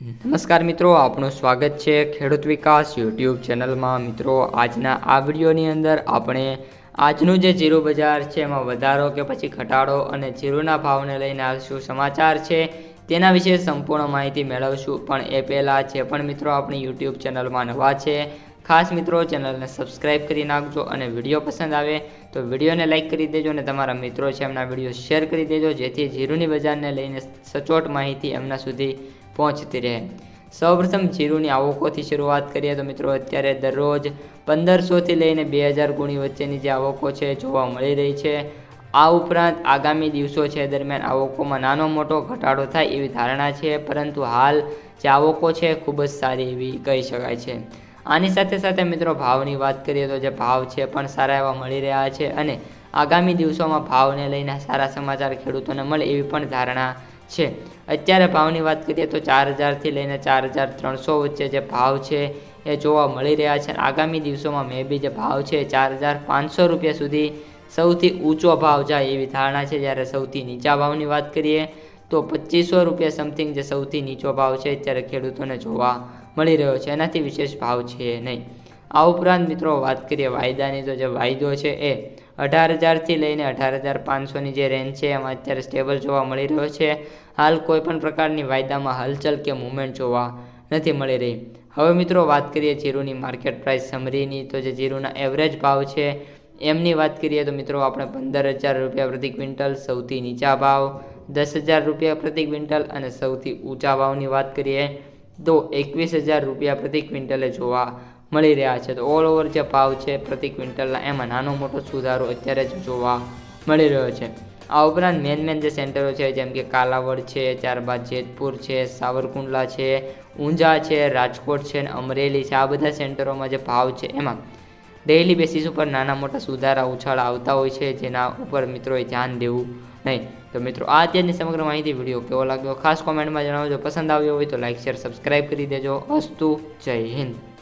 નમસ્કાર મિત્રો, આપનું સ્વાગત છે ખેડૂત વિકાસ યુટ્યુબ ચેનલમાં. મિત્રો, આજના આ વિડીયોની અંદર આપણે આજનું જે જીરું બજાર છે, એમાં વધારો કે પછી ઘટાડો અને જીરુના ભાવને લઈને શું સમાચાર છે, તેના વિશે સંપૂર્ણ માહિતી મેળવશું. પણ એ પહેલાં, જે પણ મિત્રો આપણી યુટ્યુબ ચેનલમાં નવા છે, ખાસ મિત્રો ચેનલને સબસ્ક્રાઇબ કરી નાખજો અને વીડિયો પસંદ આવે તો વિડીયોને લાઇક કરી દેજો અને તમારા મિત્રો છે એમના વીડિયો શેર કરી દેજો, જેથી જીરુની બજારને લઈને સચોટ માહિતી એમના સુધી પહોંચતી રહે. સૌપ્રથમ જીરુની આવકોથી શરૂઆત કરીએ તો મિત્રો અત્યારે દરરોજ પંદરસોથી લઈને બે હજાર ગુણી વચ્ચેની જે આવકો છે જોવા મળી રહી છે. આ ઉપરાંત આગામી દિવસો છે દરમિયાન આવકોમાં નાનો મોટો ઘટાડો થાય એવી ધારણા છે, પરંતુ હાલ જે આવકો છે ખૂબ જ સારી એવી કહી શકાય છે. આની સાથે સાથે મિત્રો ભાવની વાત કરીએ તો જે ભાવ છે પણ સારા એવા મળી રહ્યા છે અને આગામી દિવસોમાં ભાવને લઈને સારા સમાચાર ખેડૂતોને મળે એવી પણ ધારણા છે. અત્યારે ભાવની વાત કરીએ તો ચાર હજારથી લઈને ચાર હજાર ત્રણસો વચ્ચે જે ભાવ છે એ જોવા મળી રહ્યા છે. આગામી દિવસોમાં મે બી જે ભાવ છે ચાર હજાર પાંચસો રૂપિયા સુધી સૌથી ઊંચો ભાવ જાય એવી ધારણા છે. જ્યારે સૌથી નીચા ભાવની વાત કરીએ તો પચીસો રૂપિયા સમથિંગ જે સૌથી નીચો ભાવ છે અત્યારે ખેડૂતોને જોવા મળી રહ્યો છે. એનાથી વિશેષ ભાવ છે નહીં. આ ઉપરાંત મિત્રો વાત કરીએ વાયદાની, તો જે વાયદો છે એ અઢાર હજારથી લઈને અઢાર હજાર પાંચસોની જે રેન્જ છે, એમાં અત્યારે સ્ટેબલ જોવા મળી રહ્યો છે. હાલ કોઈ પણ પ્રકારની વાયદામાં હલચલ કે મુવમેન્ટ જોવા નથી મળી રહી. હવે મિત્રો વાત કરીએ જીરુની માર્કેટ પ્રાઇસ સમરીની તો જે જીરુના એવરેજ ભાવ છે, એમની વાત કરીએ તો મિત્રો આપણે પંદર હજાર રૂપિયા પ્રતિ ક્વિન્ટલ, સૌથી નીચા ભાવ દસ હજાર રૂપિયા પ્રતિ ક્વિન્ટલ અને સૌથી ઊંચા ભાવની વાત કરીએ તો એકવીસ હજાર રૂપિયા પ્રતિ ક્વિન્ટલે જોવા મળી રહ્યા છે. તો ઓલ ઓવર જે ભાવ છે પ્રતિ ક્વિન્ટલના, એમાં નાનો મોટો સુધારો અત્યારે જ જોવા મળી રહ્યો છે. આ ઉપરાંત મેન મેન જે સેન્ટરો છે, જેમ કે કાલાવડ છે, ત્યારબાદ જેતપુર છે, સાવરકુંડલા છે, ઊંઝા છે, રાજકોટ છે અને અમરેલી છે. આ બધા સેન્ટરોમાં જે ભાવ છે, એમાં ડેઇલી બેસિસ ઉપર નાના મોટા સુધારા, ઉછાળ આવતા હોય છે, જેના ઉપર મિત્રોએ ધ્યાન દેવું નહીં. તો મિત્રો, આ અત્યારની સમગ્ર માહિતી વીડિયો કેવો લાગ્યો? ખાસ કોમેન્ટમાં જણાવજો. પસંદ આવ્યો હોય તો લાઇક શેર સબસ્ક્રાઈબ કરી દેજો. અસ્તુ જય હિન્દ.